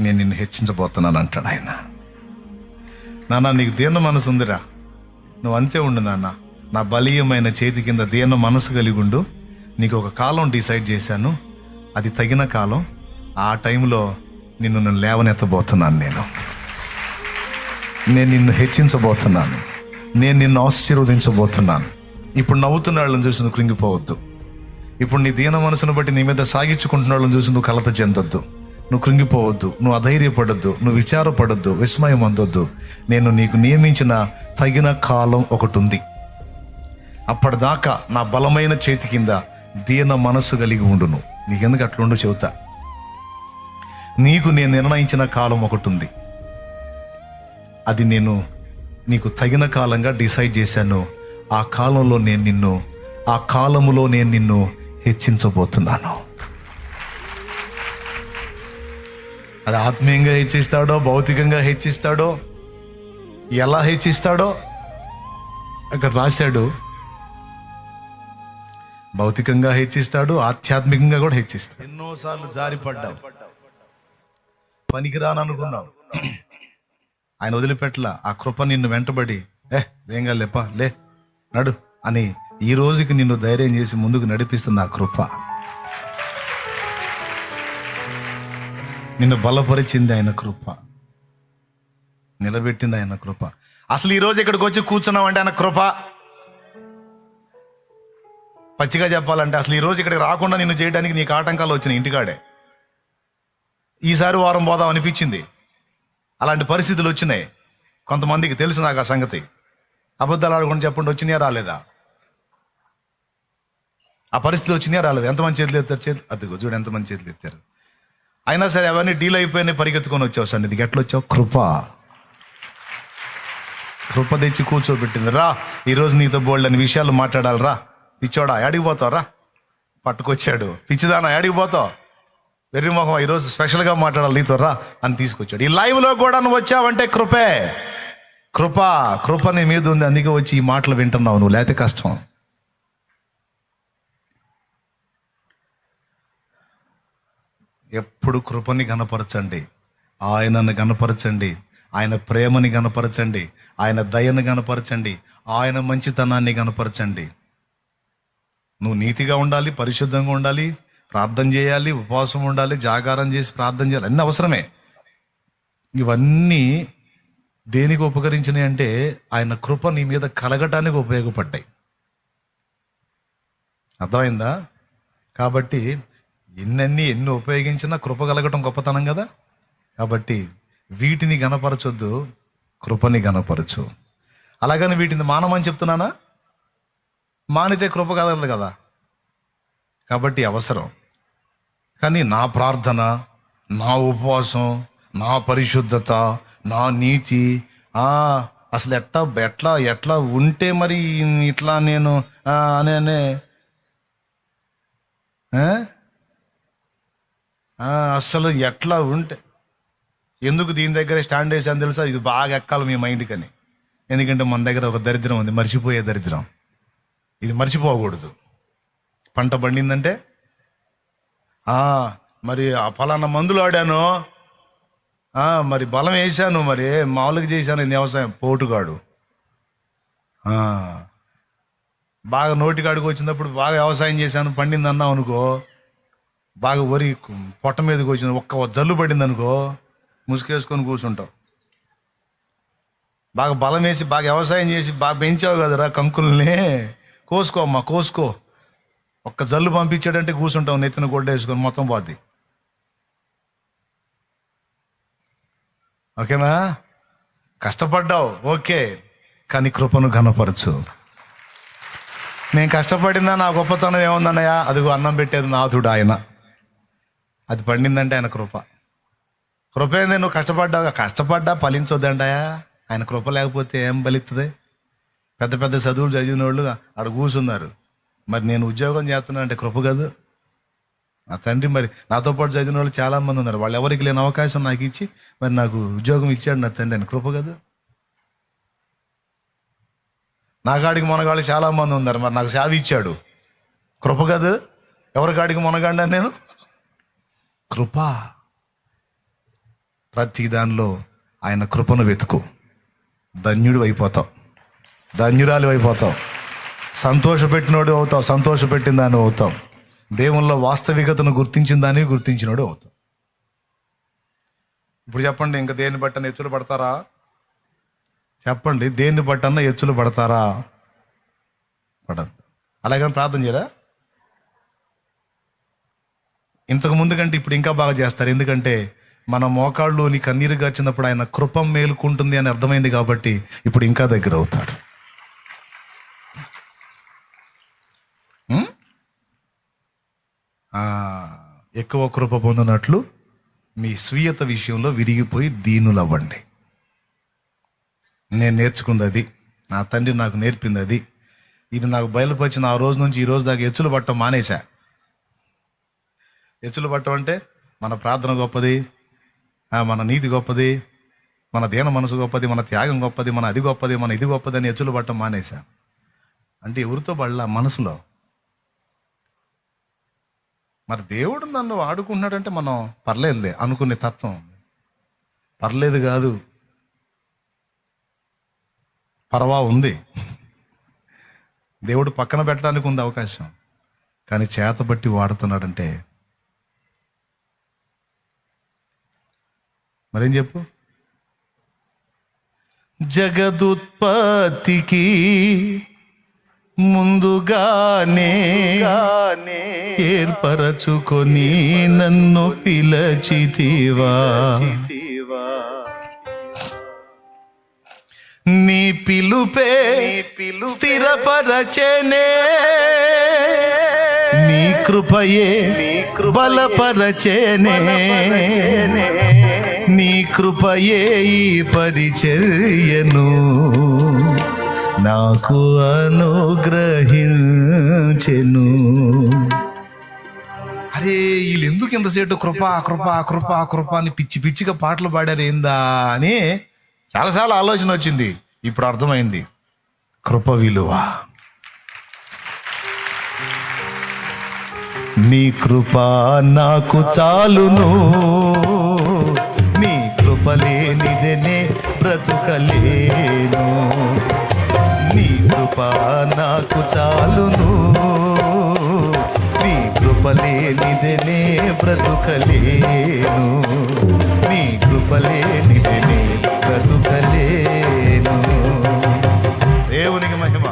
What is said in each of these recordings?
నేను నిన్ను హెచ్చించబోతున్నాను అంటాడు ఆయన. నాన్న నీకు దీన మనసు ఉందిరా. నువ్వు అంతే ఉండు నాన్న. నా బలీయమైన చేతి కింద దీన మనసు కలిగి ఉండు. నీకు ఒక కాలం డిసైడ్ చేశాను. అది తగిన కాలం. ఆ టైంలో నిన్ను నేను లేవనెత్తబోతున్నాను నేను. నేను నిన్ను హెచ్చించబోతున్నాను. నేను నిన్ను ఆశీర్వదించబోతున్నాను. ఇప్పుడు నవ్వుతున్న వాళ్ళని చూసి నువ్వు కృంగిపోవద్దు. ఇప్పుడు నీ దీన మనసును బట్టి నీ మీద సాగించుకుంటున్న వాళ్ళని చూసి నువ్వు కలత చెందొద్దు. నువ్వు కృంగిపోవద్దు నువ్వు అధైర్యపడద్దు నువ్వు విచారపడొద్దు విస్మయం అందొద్దు. నేను నీకు నియమించిన తగిన కాలం ఒకటి ఉంది అప్పటిదాకా నా బలమైన చేతి కింద దీన మనస్సు కలిగి ఉండును. నీకెందుకు అట్లుండు చెబుతా నీకు నేను నిర్ణయించిన కాలం ఒకటి ఉంది అది నేను నీకు తగిన కాలంగా డిసైడ్ చేశాను. ఆ కాలంలో నేను నిన్ను ఆ కాలములో నేను నిన్ను హెచ్చించబోతున్నాను. అది ఆత్మీయంగా హెచ్చిస్తాడో భౌతికంగా హెచ్చిస్తాడో ఎలా హెచ్చిస్తాడో అక్కడ రాశాడు. భౌతికంగా హెచ్చిస్తాడు ఆధ్యాత్మికంగా కూడా హెచ్చిస్తాడు. ఎన్నోసార్లు జారిపడ్డావు పనికిరాననుకున్నావు ఆయన వదిలిపెట్టల ఆ కృప నిన్ను వెంటబడి ఏ ఏంగా లేపా లే నడు అని ఈ రోజుకి నిన్ను ధైర్యం చేసి ముందుకు నడిపిస్తుంది ఆ కృప. నిన్ను బలపరిచింది ఆయన కృప. నిలబెట్టింది ఆయన కృప. అసలు ఈ రోజు ఇక్కడికి వచ్చి కూర్చున్నామంటే ఆయన కృప? పచ్చిగా చెప్పాలంటే అసలు ఈ రోజు ఇక్కడికి రాకుండా నిన్ను చేయడానికి నీకు ఆటంకాలు వచ్చినాయి ఇంటికాడే. ఈసారి వారం పోదాం అనిపించింది. అలాంటి పరిస్థితులు వచ్చినాయి. కొంతమందికి తెలుసు నాకు ఆ సంగతి. అబద్ధాలు ఆడకుండా చెప్పండి వచ్చినాయా రాలేదా? ఆ పరిస్థితులు వచ్చినాయా రాలేదు? ఎంతమంది చేతులు ఎత్తారు? చేతులు అదిగో చూడు ఎంతమంది చేతులు ఎత్తారు. అయినా సరే అవన్నీ డీల్ అయిపోయినాయి పరిగెత్తుకొని వచ్చావు సార్. ఇది ఎట్లా వచ్చావు? కృప. కృప తెచ్చి కూర్చోబెట్టింది. రా ఈరోజు నీతో బోల్డ్ అని విషయాలు మాట్లాడాలి రా. పిచ్చోడా యాడికి పోతావు రా. పట్టుకొచ్చాడు. పిచ్చిదానా యాడికి పోతావు? వెర్రి మొహం ఈరోజు స్పెషల్గా మాట్లాడాలి నీతో రా అని తీసుకొచ్చాడు. ఈ లైవ్లో కూడా నువ్వు వచ్చావంటే కృపే. కృప కృప నీ మీద ఉంది అందుకే వచ్చి ఈ మాటలు వింటున్నావు నువ్వు. లేకపోతే కష్టం. ఎప్పుడు కృపని గనపరచండి ఆయనను గనపరచండి ఆయన ప్రేమని గనపరచండి ఆయన దయను గనపరచండి ఆయన మంచితనాన్ని గనపరచండి నువ్వు నీతిగా ఉండాలి పరిశుద్ధంగా ఉండాలి ప్రార్థన చేయాలి ఉపవాసం ఉండాలి జాగారం చేసి ప్రార్థన చేయాలి. అన్నీ అవసరమే. ఇవన్నీ దేనికి ఉపకరించినాయి అంటే ఆయన కృప నీ మీద కలగటానికి ఉపయోగపడ్డాయి. అర్థమైందా? కాబట్టి ఎన్నన్నీ ఎన్ని ఉపయోగించినా కృప కలగటం గొప్పతనం కదా? కాబట్టి వీటిని గనపరచొద్దు కృపని గనపరచు. అలాగని వీటిని మానమని చెప్తున్నానా? మానితే కృప కదలదు కదా? కాబట్టి అవసరం. కానీ నా ప్రార్థన నా ఉపవాసం నా పరిశుద్ధత నా నీతి అసలు ఎట్లా ఎట్లా ఎట్లా ఉంటే మరి ఇట్లా నేను అనే అసలు ఎట్లా ఉంటే. ఎందుకు దీని దగ్గర స్టాండ్ వేసాను తెలుసా? ఇది బాగా ఎక్కాలి మీ మైండ్కి అని ఎందుకంటే మన దగ్గర ఒక దరిద్రం ఉంది మర్చిపోయే దరిద్రం. ఇది మర్చిపోకూడదు. పంట పండిందంటే? మరి ఆ ఫలానా మందులు ఆడాను. మరి బలం వేసాను మరి మామూలుగా చేశాను వ్యవసాయం. పోటుగాడు. ఆ, బాగా నోటికాడికి వచ్చినప్పుడు బాగా వ్యవసాయం చేశాను పండింది అన్నావు అనుకో. బాగా వరి పొట్ట మీద కూర్చుని ఒక్క జల్లు పడింది అనుకో ముసుకేసుకొని కూర్చుంటావు. బాగా బలం వేసి బాగా వ్యవసాయం చేసి బాగా పెంచావు కదరా కంకుల్ని. కోసుకో అమ్మా కోసుకో. ఒక్క జల్లు పంపించాడంటే కూర్చుంటావు నెత్తిన గొడ్డ వేసుకొని మొత్తం పోద్ది. ఓకేనా? కష్టపడ్డావు ఓకే. కానీ కృపను ఘనపరచు. నేను కష్టపడిందా నా గొప్పతనం ఏముందన్నయ్యా? అదిగో అన్నం పెట్టేది నాథుడు ఆయన. అది పండిందంటే ఆయన కృప. కృప ఏంది? నువ్వు కష్టపడ్డావు కష్టపడ్డా ఫలించొద్దంటాయా? ఆయన కృప లేకపోతే ఏం ఫలిస్తుంది పెద్ద పెద్ద చదువులు చదివిన వాళ్ళు ఆడ కూర్చున్నారు మరి నేను ఉద్యోగం చేస్తున్నా అంటే కృప కాదు. నా తండ్రి మరి నాతో పాటు చదివిన వాళ్ళు చాలా మంది ఉన్నారు. వాళ్ళు ఎవరికి లేని అవకాశం నాకు ఇచ్చి మరి నాకు ఉద్యోగం ఇచ్చాడు నా తండ్రి అని కృప కదా. నా కాడికి మొనగాళ్ళు చాలా మంది ఉన్నారు. మరి నాకు సేవ ఇచ్చాడు కృప కదా. ఎవరి కాడికి మొనగాడినా నేను? కృప. ప్రతి దానిలో ఆయన కృపను వెతుకు. ధన్యుడు అయిపోతావు. ధన్యురాలు అయిపోతావు. సంతోషపెట్టినోడు అవుతావు. సంతోషపెట్టిన దాన్ని అవుతావు. దేవుల్లో వాస్తవికతను గుర్తించిన దాన్ని గుర్తించినోడు అవుతావు. ఇప్పుడు చెప్పండి ఇంకా దేన్ని బట్టన ఎచ్చులు పడతారా? చెప్పండి దేన్ని బట్టన ఎచ్చులు పడతారా? పడదు. అలాగని ప్రార్థన చేయరా? ఇంతకు ముందు కంటే ఇప్పుడు ఇంకా బాగా చేస్తారు. ఎందుకంటే మన మోకాళ్ళలోని కన్నీరు గార్చినప్పుడు ఆయన కృపం మేలుకుంటుంది అని అర్థమైంది కాబట్టి ఇప్పుడు ఇంకా దగ్గర అవుతాడు. ఎక్కువ కృప పొందినట్లు మీ స్వీయత విషయంలో విరిగిపోయి దీనులవ్వండి. నేను నేర్చుకుంది అది నా తండ్రి నాకు నేర్పింది అది ఇది నాకు బయలుపరిచిన ఆ రోజు నుంచి ఈ రోజు దాకా ఎచ్చులు పట్టడం మానేశా. ఎచ్చులు పట్టం అంటే మన ప్రార్థన గొప్పది మన నీతి గొప్పది మన దీన మనసు గొప్పది మన త్యాగం గొప్పది మన అది గొప్పది మన ఇది గొప్పది అని ఎచ్చులు పట్టం మానేశా. అంటే ఎవరితో పడలా? మనసులో. మరి దేవుడు నన్ను వాడుకుంటున్నాడంటే మనం పర్లేదులే అనుకునే తత్వం. పర్లేదు కాదు. పర్వా ఉంది. దేవుడు పక్కన పెట్టడానికి ఉంది అవకాశం. కానీ చేతబట్టి వాడుతున్నాడంటే మరేం చెప్పు? జగదుత్పత్తికి ముందుగానే ఏర్పరచుకొని నన్ను పిలచితివా. నీ పిలుపే స్థిరపరచనే. నీ కృపయే బలపరచనే. నీ కృపయే ఈ పరిచర్యను నాకు అనుగ్రహించెను. అరే వీళ్ళు ఎందుకు ఇంతసేటు కృప కృప కృప కృప అని పిచ్చి పిచ్చిగా పాటలు పాడారు ఏందా అని చాలాసార్లు ఆలోచన వచ్చింది. ఇప్పుడు అర్థమైంది. కృప విలువ. నీ కృప నాకు చాలును. కృప బ్రతుకలేను. నీ కృప నాకు చాలును. నీ కృపలేనిదనే బ్రతుకలేను. నీ కృపలేనిదనే బ్రతుకలేను. దేవునికి మహిమ.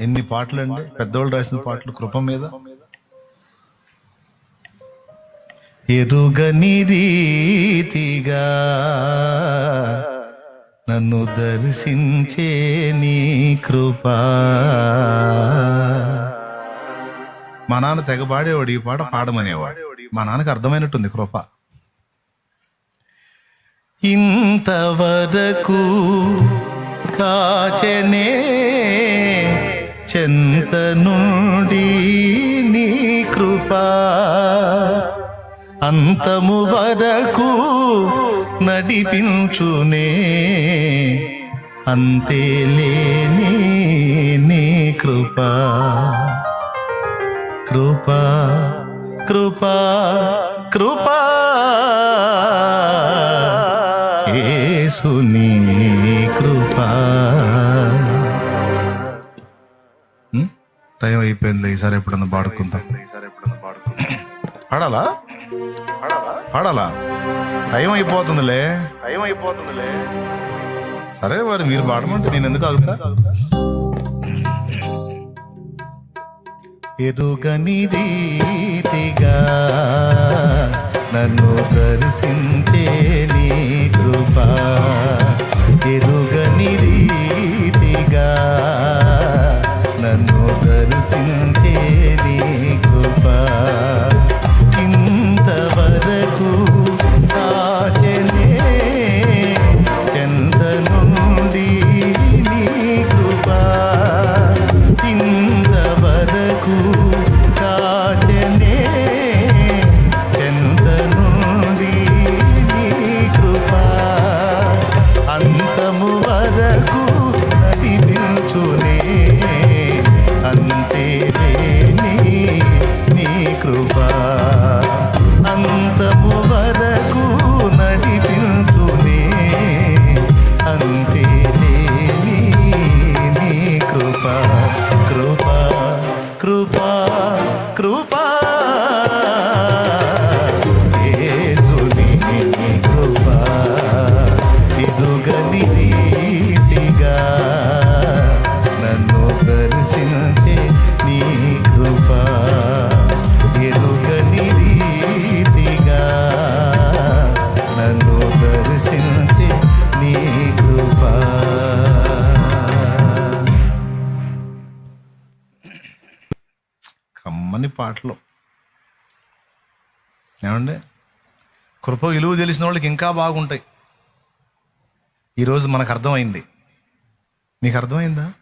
ఎన్ని పాటలు అండి పెద్దోళ్ళు రాసిన పాటలు కృప మీద. ఎరుగని రీతిగా నన్ను దర్శించే నీ కృప. మా నాన్న తెగబాడేవాడు ఈ పాట పాడమనేవాడు. మా నాన్నకు అర్థమైనట్టుంది కృప. ఇంతవరకు కాచనే చెంత నుండి నీ కృప. అంతము వరకు నడిపించునే. అంతే లేని నీ కృప. కృప కృప కృప. యేసుని కృప? టైం అయిపోయింది ఈసారి ఎప్పుడన్నా పాడుకుందాం. పాడాలా? పాడాలా? టైం అయిపోతుందిలే. టైం అయిపోతుందిలే. సరే మరి మీరు పాడమంటే నేను ఎందుకు ఆగుతా? ఎరుగని రీతిగా నన్ను దర్శించే నీ కృప. ఎరుగని రీతిగా నన్ను దర్శించే పాటలు. ఏమండి? కృప విలువ తెలిసిన వాళ్ళకి ఇంకా బాగుంటాయి. ఈరోజు మనకు అర్థమైంది. నీకు అర్థమైందా?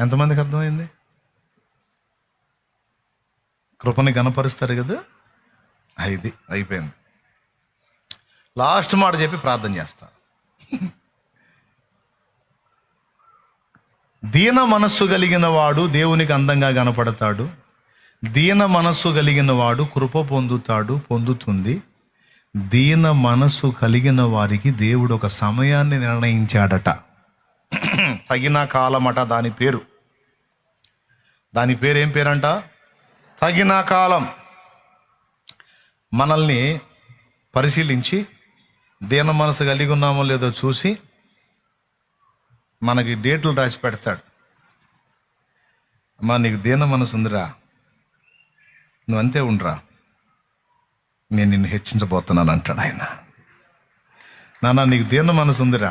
ఎంతమందికి అర్థమైంది? కృపని గనపరుస్తారు కదా? అయింది అయిపోయింది. లాస్ట్ మాట చెప్పి ప్రార్థన చేస్తా. దీన మనస్సు కలిగిన వాడు దేవునికి అందంగా కనపడతాడు. దీన మనస్సు కలిగిన వాడు కృప పొందుతాడు పొందుతుంది. దీన మనస్సు కలిగిన వారికి దేవుడు ఒక సమయాన్ని నిర్ణయించాడట. తగిన కాలమట దాని పేరు. దాని పేరు ఏం పేరంట? తగిన కాలం. మనల్ని పరిశీలించి దీన మనసు కలిగి ఉన్నామో లేదో చూసి మనకి డేట్లు రాసి పెడతాడు. అమ్మా నీకు దీన మనసు ఉందిరా. నువ్వు అంతే ఉండరా. నేను నిన్ను హెచ్చించబోతున్నాను అంటాడు ఆయన. నాన్న నీకు దీన మనసు ఉందిరా.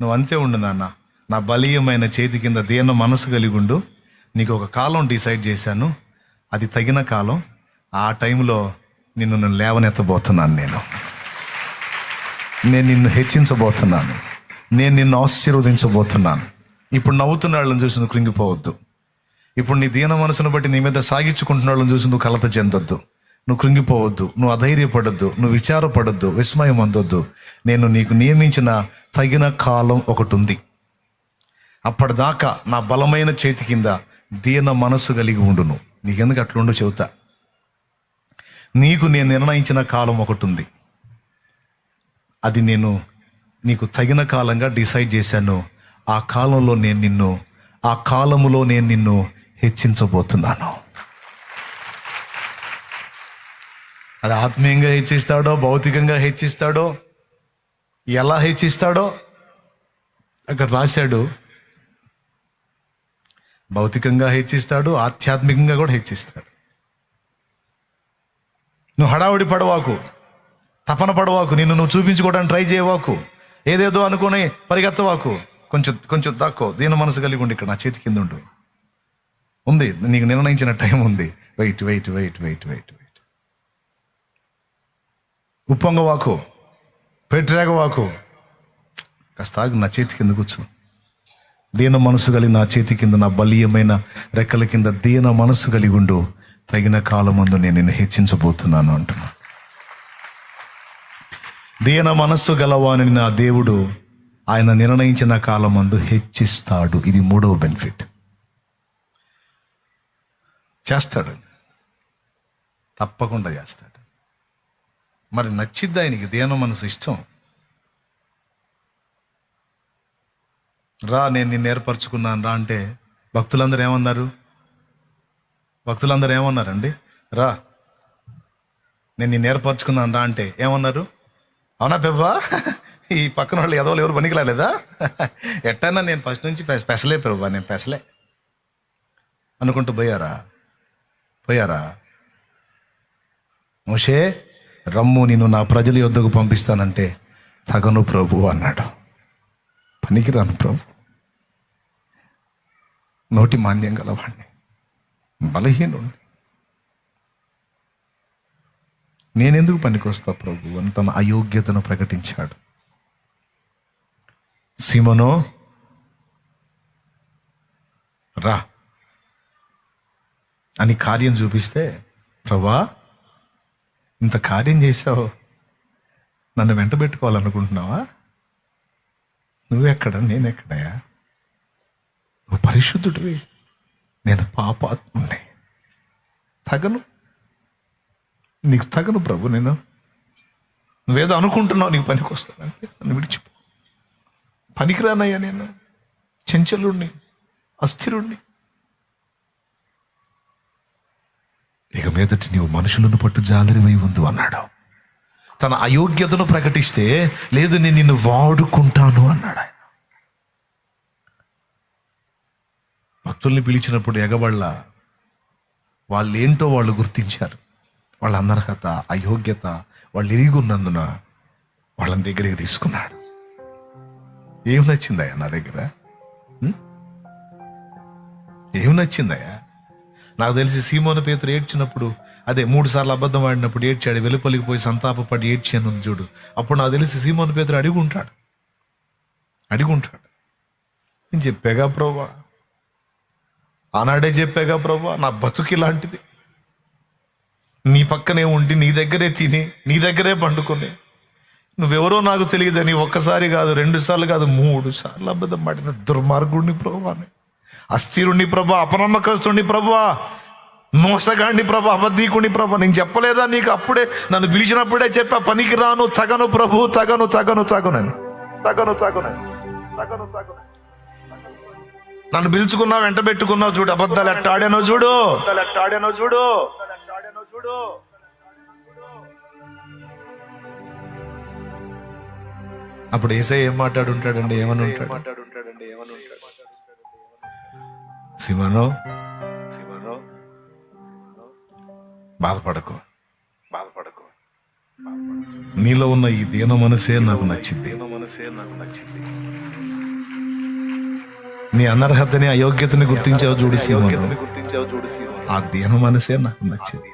నువ్వు అంతే ఉండు నాన్న. నా బలీయమైన చేతి కింద దీన మనసు కలిగి ఉండు. నీకు ఒక కాలం డిసైడ్ చేశాను. అది తగిన కాలం. ఆ టైంలో నిన్ను నేను లేవనెత్తబోతున్నాను నేను. నేను నిన్ను హెచ్చించబోతున్నాను. నేను నిన్ను ఆశీర్వదించబోతున్నాను. ఇప్పుడు నవ్వుతున్న వాళ్ళని చూసి నువ్వు కృంగిపోవద్దు. ఇప్పుడు నీ దీన మనసును బట్టి నీ మీద సాగించుకుంటున్న వాళ్ళని చూసి నువ్వు కలత చెందొద్దు. నువ్వు కృంగిపోవద్దు. నువ్వు అధైర్యపడద్దు. నువ్వు విచారపడద్దు. విస్మయం అందొద్దు. నేను నీకు నియమించిన తగిన కాలం ఒకటి ఉంది అప్పటిదాకా నా బలమైన చేతి కింద దీన మనస్సు కలిగి ఉండును. నీకెందుకు అట్లుండో చెబుతా? నీకు నేను నిర్ణయించిన కాలం ఒకటి ఉంది అది నేను నీకు తగిన కాలంగా డిసైడ్ చేశాను. ఆ కాలంలో నేను నిన్ను ఆ కాలములో నేను నిన్ను హెచ్చించబోతున్నాను. అది ఆత్మీయంగా హెచ్చిస్తాడో భౌతికంగా హెచ్చిస్తాడో ఎలా హెచ్చిస్తాడో అక్కడ రాశాడు. భౌతికంగా హెచ్చిస్తాడు ఆధ్యాత్మికంగా కూడా హెచ్చిస్తాడు. నువ్వు హడావుడి పడవాకు తపన పడవాకు నిన్ను నువ్వు చూపించుకోవడానికి ట్రై చేయవాకు ఏదేదో అనుకుని పరిగెత్తవాకు. కొంచెం కొంచెం తక్కువ దీని మనసు కలిగి ఉండి ఇక్కడ నా చేతి కింద ఉండు. ఉంది. నీకు నిర్ణయించిన టైం ఉంది. Wait wait wait wait wait wait ఉప్పొంగవాకు పెట్టరేగవాకు కాస్త ఆగు నా చేతి కింద కూర్చో. దీన మనసు కలిగి నా చేతి కింద నా బలీయమైన రెక్కల కింద దీన మనసు కలిగి ఉండు. తగిన కాలమందు నేను నిన్ను హెచ్చించబోతున్నాను అంటున్నా. దీన మనస్సు గలవాని నా దేవుడు ఆయన నిర్ణయించిన కాలమందు హెచ్చిస్తాడు. ఇది మూడవ బెనిఫిట్. చేస్తాడు. తప్పకుండా చేస్తాడు. మరి నచ్చిద్ది ఆయనకి దీన మనసు ఇష్టం? రా నేను నిన్ను ఏర్పరచుకున్నాను. రా అంటే భక్తులందరూ ఏమన్నారు? భక్తులందరూ ఏమన్నారండి? రా నేను నిన్ను ఏర్పరచుకున్నాను. రా అంటే ఏమన్నారు? అవునా పెబ్బా? ఈ పక్కన వాళ్ళు ఎదవలు ఎవరు పనికిరాలేదా ఎట్టన్నా నేను ఫస్ట్ నుంచి పెసలే పెవ్వా నేను పెసలే. అనుకుంటూ పోయారా? పోయారా? మోషే రమ్ము నిన్ను నా ప్రజల యొద్దకు పంపిస్తానంటే తగను ప్రభు అన్నాడు. పనికిరాను ప్రభు. నోటి మాంద్యం గలవాణ్ణి. బలహీనుడిని నేనెందుకు పనికొస్తా ప్రభు? అని తన అయోగ్యతను ప్రకటించాడు. సిమనో రా. అని కార్యం చూపిస్తే ప్రభా ఇంత కార్యం చేశావు. నన్ను వెంట పెట్టుకోవాలనుకుంటున్నావా? నువ్వెక్కడ? నేనెక్కడయా నువ్వు పరిశుద్ధుడివి. నేను పాపాత్ముని తగను. నీకు తగను ప్రభు నేను. నువ్వేదో అనుకుంటున్నావు నీకు పనికి వస్తానంటే నన్ను విడిచిపో. పనికిరానయ్యా నేను. చెంచలుణ్ణి అస్థిరుణ్ణి. ఇక మీదటి నీవు మనుషులను పట్టు జాలరివై ఉందు అన్నాడు. తన అయోగ్యతను ప్రకటిస్తే లేదు నేను నిన్ను వాడుకుంటాను అన్నాడు ఆయన. భక్తుల్ని పిలిచినప్పుడు ఎగబళ్ళ వాళ్ళేంటో వాళ్ళు గుర్తించారు. వాళ్ళ అనర్హత అయోగ్యత వాళ్ళు ఎరిగి ఉన్నందున వాళ్ళని దగ్గరికి తీసుకున్నాడు. ఏం నచ్చిందయ్యా నా దగ్గర? ఏం నచ్చిందయ్యా? నాకు తెలిసి సీమోను పేతురు ఏడ్చినప్పుడు అదే మూడు సార్లు అబద్ధం ఆడినప్పుడు ఏడ్చాడు వెలుపలికి పోయి సంతాపపడి ఏడ్చాను చూడు. అప్పుడు నాకు తెలిసి సీమోను పేతురు అడిగుంటాడు. అడిగుంటాడు. నేను చెప్పాగా ప్రభా ఆనాడే చెప్పాగా ప్రభా నా బతుకి ఇలాంటిది. నీ పక్కనే ఉండి నీ దగ్గరే తిని నీ దగ్గరే పండుకొని. నువ్వెవరో నాకు తెలియదని ఒక్కసారి కాదు రెండు సార్లు కాదు మూడు సార్లు అబద్ధం పడిన దుర్మార్గుడిని ప్రభాని అస్థిరుణ్ణి ప్రభా అపనమ్మకస్తుణ్ణి ప్రభా మోసగాడిని ప్రభా అబద్ధీకుని ప్రభా. నేను చెప్పలేదా నీకు? అప్పుడే నన్ను పిలిచినప్పుడే చెప్పా పనికి రాను తగను ప్రభు తగను తగను తగనని తగను తగనని తగను తగను. నన్ను పిలుచుకున్నావు వెంట పెట్టుకున్నావు చూడు అబద్ధాలు ఎట్టాడానో చూడు. ఎట్టాడానో చూడు చూడు. అప్పుడు ఏసై ఏం మాట్లాడుంటాడండి ఏమని ఉంటాడు మాట్లాడుంటాడండి? ఏమని ఉంటాడు? సిమనో శివను? బాధపడకు. బాధపడకు. నీలో ఉన్న ఈ దీన మనసే నాకు నచ్చింది. మనసే నాకు నచ్చింది. నీ అనర్హతని అయోగ్యతని గుర్తించావు చూడు శివను. ఆ దీన మనసే నాకు నచ్చింది.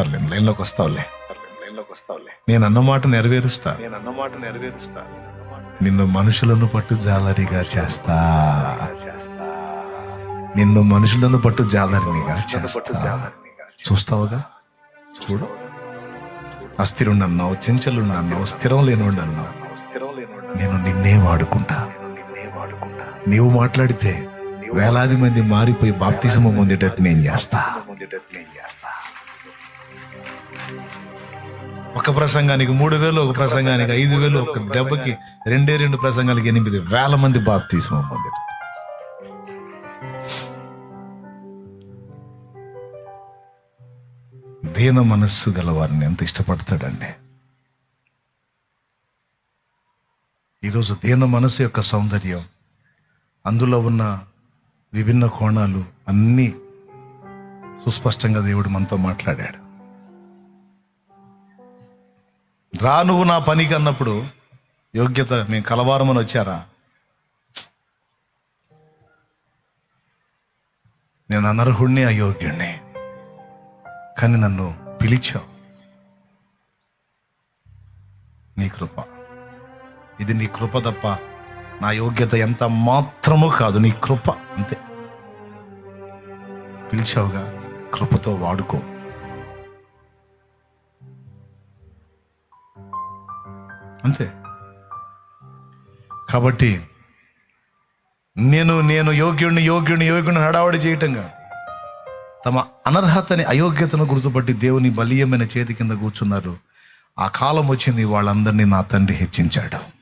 పర్లేదు లైన్లోకి వస్తావులే. నేను అన్న మాట నెరవేరుస్తా. నేను అన్నమాట నెరవేరుస్తా. అన్నమాట నిన్ను మనుషులను పట్టు జాలరిగా చేస్తా. నిన్ను మనుషులను పట్టు జాలరినిగా పట్టు చేస్తా. చూస్తావుగా? చూడు. అస్థిరుండన్నావు చెంచలుండన్నావు స్థిరం లేనుండన్నావు నేను నిన్నే వాడుకుంటా. నీవు మాట్లాడితే వేలాది మంది మారిపోయి బాప్తిజము పొందేటట్టు నేను చేస్తా. ఒక ప్రసంగానికి మూడు వేలు ఒక ప్రసంగానికి ఐదు వేలు ఒక దెబ్బకి రెండే రెండు ప్రసంగాలకి ఎనిమిది వేల మంది బాప్ తీసుకోమంది దీన మనస్సు గల వారిని ఎంత ఇష్టపడతాడండి? ఈరోజు దీన మనసు యొక్క సౌందర్యం అందులో ఉన్న విభిన్న కోణాలు అన్నీ సుస్పష్టంగా దేవుడు మనతో మాట్లాడాడు. రా నువ్వు నా పనికి అన్నప్పుడు యోగ్యత మేము కలవారమని వచ్చారా? నేను అనర్హుణ్ణి అయోగ్యుణ్ణి. కానీ నన్ను పిలిచావు. నీ కృప. ఇది నీ కృప తప్ప నా యోగ్యత ఎంత మాత్రమూ కాదు నీ కృప అంతే. పిలిచావుగా కృపతో వాడుకో. అంతే. కాబట్టి నేను నేను యోగ్యుడిని యోగ్యుడిని యోగ్యుడిని హడావడి చేయటంగా తమ అనర్హతని అయోగ్యతను గుర్తుపట్టి దేవుని బలీయమైన చేతి కింద కూర్చున్నారు. ఆ కాలం వచ్చింది వాళ్ళందరినీ నా తండ్రి హెచ్చించాడు.